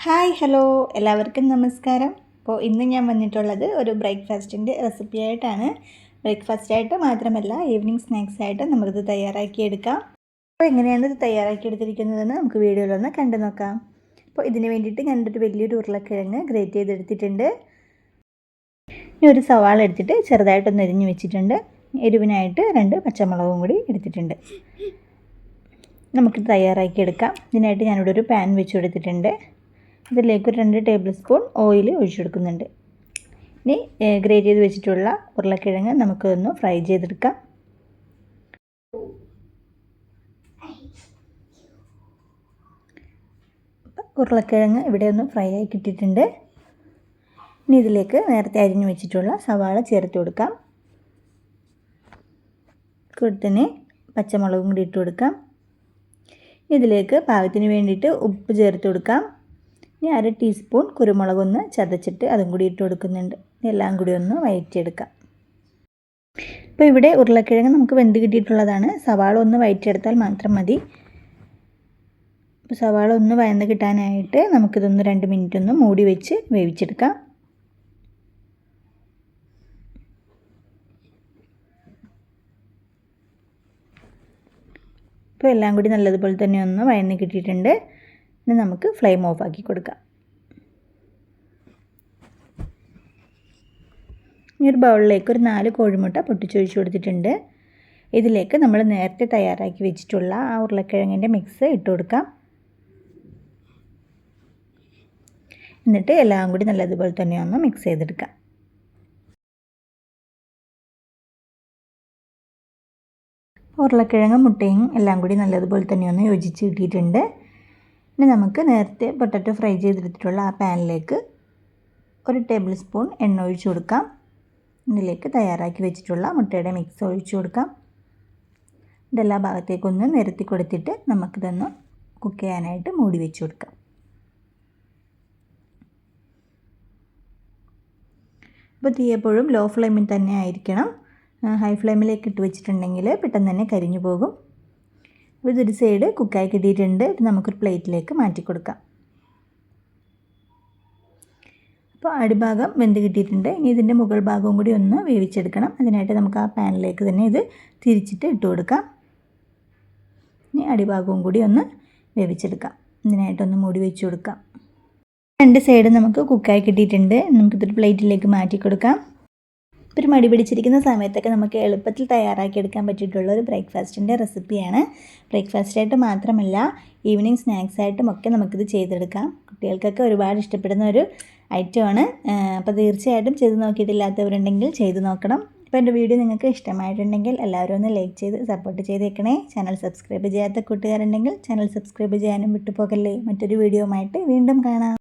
Hi hello. എല്ലാവർക്കും നമസ്കാരം. അപ്പോൾ ഇന്ന് ഞാൻ വന്നിട്ടുള്ളത് ഒരു ബ്രേക്ക്ഫാസ്റ്റിന്റെ റെസിപ്പി ആയിട്ടാണ് ബ്രേക്ക്ഫാസ്റ്റ് ആയിട്ട് മാത്രമല്ല ഈവനിങ് സ്നാക്സ് ആയിട്ട് നമുക്കിത് തയ്യാറാക്കിയെടുക്കാം. അപ്പോൾ എങ്ങനെയാണ് ഇത് തയ്യാറാക്കി എടുത്തിരിക്കുന്നതെന്ന് നമുക്ക് വീഡിയോയിലൊന്ന് കണ്ടു നോക്കാം. അപ്പോൾ ഇതിന് വേണ്ടിയിട്ട് ഞാനൊരു വലിയൊരു ഉരുളക്കിഴങ്ങ് ഗ്രേറ്റ് ചെയ്തെടുത്തിട്ടുണ്ട്. ഇനി ഒരു സവാള എടുത്തിട്ട് ചെറുതായിട്ടൊന്ന് എരിഞ്ഞ് വെച്ചിട്ടുണ്ട്. എരിവിനായിട്ട് രണ്ട് പച്ചമുളകും കൂടി എടുത്തിട്ടുണ്ട്. നമുക്ക് തയ്യാറാക്കി എടുക്കാം ഇതിനായിട്ട് ഞാനിവിടെ ഒരു പാൻ വെച്ച് കൊടുത്തിട്ടുണ്ട്. ഇതിലേക്ക് ഒരു രണ്ട് ടേബിൾ സ്പൂൺ ഓയിൽ ഒഴിച്ചെടുക്കുന്നുണ്ട്. ഇനി ഗ്രേറ്റ് ചെയ്ത് വെച്ചിട്ടുള്ള ഉരുളക്കിഴങ്ങ് നമുക്ക് ഒന്ന് ഫ്രൈ ചെയ്തെടുക്കാം. ഉരുളക്കിഴങ്ങ് ഇവിടെ ഒന്ന് ഫ്രൈ ആയി കിട്ടിയിട്ടുണ്ട്. ഇനി ഇതിലേക്ക് നേരത്തെ അരിഞ്ഞു വെച്ചിട്ടുള്ള സവാള ചേർത്ത് കൊടുക്കാം. കൂട്ടിന് പച്ചമുളകും കൂടി ഇട്ട് കൊടുക്കാം. ഇതിലേക്ക് പാകത്തിന് വേണ്ടിയിട്ട് ഉപ്പ് ചേർത്ത് കൊടുക്കാം. ഇനി അര ടീസ്പൂൺ കുരുമുളകൊന്ന് ചതച്ചിട്ട് അതും കൂടി ഇട്ട് കൊടുക്കുന്നുണ്ട്. എല്ലാം കൂടി ഒന്ന് വയറ്റിയെടുക്കാം. ഇപ്പോൾ ഇവിടെ ഉരുളക്കിഴങ്ങ് നമുക്ക് വെന്ത് കിട്ടിയിട്ടുള്ളതാണ്. സവാള ഒന്ന് വയറ്റിയെടുത്താൽ മാത്രം മതി. സവാള ഒന്ന് വയന്ന് കിട്ടാനായിട്ട് നമുക്കിതൊന്ന് രണ്ട് മിനിറ്റ് ഒന്ന് മൂടി വെച്ച് വേവിച്ചെടുക്കാം. ഇപ്പോൾ എല്ലാം കൂടി നല്ലതുപോലെ തന്നെ ഒന്ന് വയന്ന് കിട്ടിയിട്ടുണ്ട്. ഇനി നമുക്ക് ഫ്ലെയിം ഓഫ് ആക്കി കൊടുക്കാം. ഈ ഒരു ബൗളിലേക്ക് ഒരു നാല് കോഴിമുട്ട പൊട്ടിച്ചൊഴിച്ച് കൊടുത്തിട്ടുണ്ട്. ഇതിലേക്ക് നമ്മൾ നേരത്തെ തയ്യാറാക്കി വെച്ചിട്ടുള്ള ആ ഉരുളക്കിഴങ്ങിന്റെ മിക്സ് ഇട്ട് കൊടുക്കാം. എന്നിട്ട് എല്ലാം കൂടി നല്ലതുപോലെ തന്നെ ഒന്ന് മിക്സ് ചെയ്തെടുക്കാം. ഉരുളക്കിഴങ്ങും മുട്ടയും എല്ലാം കൂടി നല്ലതുപോലെ തന്നെ ഒന്ന് യോജിച്ച് കിട്ടിയിട്ടുണ്ട്. ഇനി നമുക്ക് നേരത്തെ പൊട്ടറ്റോ ഫ്രൈ ചെയ്തെടുത്തിട്ടുള്ള ആ പാനിലേക്ക് ഒരു ടേബിൾ സ്പൂൺ എണ്ണ ഒഴിച്ചു കൊടുക്കാം. ഇതിലേക്ക് തയ്യാറാക്കി വെച്ചിട്ടുള്ള മുട്ടയുടെ മിക്സ് ഒഴിച്ചു കൊടുക്കാം. ഇതെല്ലാ ഭാഗത്തേക്കൊന്ന് നിരത്തി കൊടുത്തിട്ട് നമുക്കിതൊന്ന് കുക്ക് ചെയ്യാനായിട്ട് മൂടി വെച്ച് കൊടുക്കാം. ഇപ്പോൾ തീയപ്പോഴും ലോ ഫ്ലെയിമിൽ തന്നെ ആയിരിക്കണം. ഹൈ ഫ്ലെയിമിലേക്ക് ഇട്ട് വെച്ചിട്ടുണ്ടെങ്കിൽ പെട്ടെന്ന് തന്നെ കരിഞ്ഞു പോകും. അപ്പോൾ ഇതൊരു സൈഡ് കുക്കായി കിട്ടിയിട്ടുണ്ട്. ഇത് നമുക്കൊരു പ്ലേറ്റിലേക്ക് മാറ്റി കൊടുക്കാം. അപ്പോൾ അടിഭാഗം വെന്ത് കിട്ടിയിട്ടുണ്ട്. ഇനി ഇതിന്റെ മുകൾ ഭാഗവും കൂടി ഒന്ന് വേവിച്ചെടുക്കണം. അതിനായിട്ട് നമുക്ക് ആ പാനിലേക്ക് തന്നെ ഇത് തിരിച്ചിട്ട് ഇട്ട് കൊടുക്കാം. ഇനി അടിഭാഗവും കൂടി ഒന്ന് വേവിച്ചെടുക്കാം. ഇതിനായിട്ടൊന്ന് മൂടി വെച്ച് കൊടുക്കാം. രണ്ട് സൈഡ് നമുക്ക് കുക്കായി കിട്ടിയിട്ടുണ്ട്. നമുക്കിതൊരു പ്ലേറ്റിലേക്ക് മാറ്റി കൊടുക്കാം. ഒരു മടി പിടിച്ചിരിക്കുന്ന സമയത്തൊക്കെ നമുക്ക് എളുപ്പത്തിൽ തയ്യാറാക്കി എടുക്കാൻ പറ്റിയിട്ടുള്ള ഒരു ബ്രേക്ക്ഫാസ്റ്റിന്റെ റെസിപ്പിയാണ്. ബ്രേക്ക്ഫാസ്റ്റായിട്ട് മാത്രമല്ല ഈവനിങ് സ്നാക്സായിട്ടും ഒക്കെ നമുക്കിത് ചെയ്തെടുക്കാം. കുട്ടികൾക്കൊക്കെ ഒരുപാട് ഇഷ്ടപ്പെടുന്ന ഒരു ഐറ്റമാണ്. അപ്പോൾ തീർച്ചയായിട്ടും ചെയ്ത് നോക്കിയിട്ടില്ലാത്തവരുണ്ടെങ്കിൽ ചെയ്ത് നോക്കണം. അപ്പോൾ എന്റെ വീഡിയോ നിങ്ങൾക്ക് ഇഷ്ടമായിട്ടുണ്ടെങ്കിൽ എല്ലാവരും ഒന്ന് ലൈക്ക് ചെയ്ത് സപ്പോർട്ട് ചെയ്തേക്കണേ. ചാനൽ സബ്സ്ക്രൈബ് ചെയ്യാത്ത കൂട്ടുകാരുണ്ടെങ്കിൽ ചാനൽ സബ്സ്ക്രൈബ് ചെയ്യാനും വിട്ടുപോകല്ലേ. മറ്റൊരു വീഡിയോ വീണ്ടും കാണാം.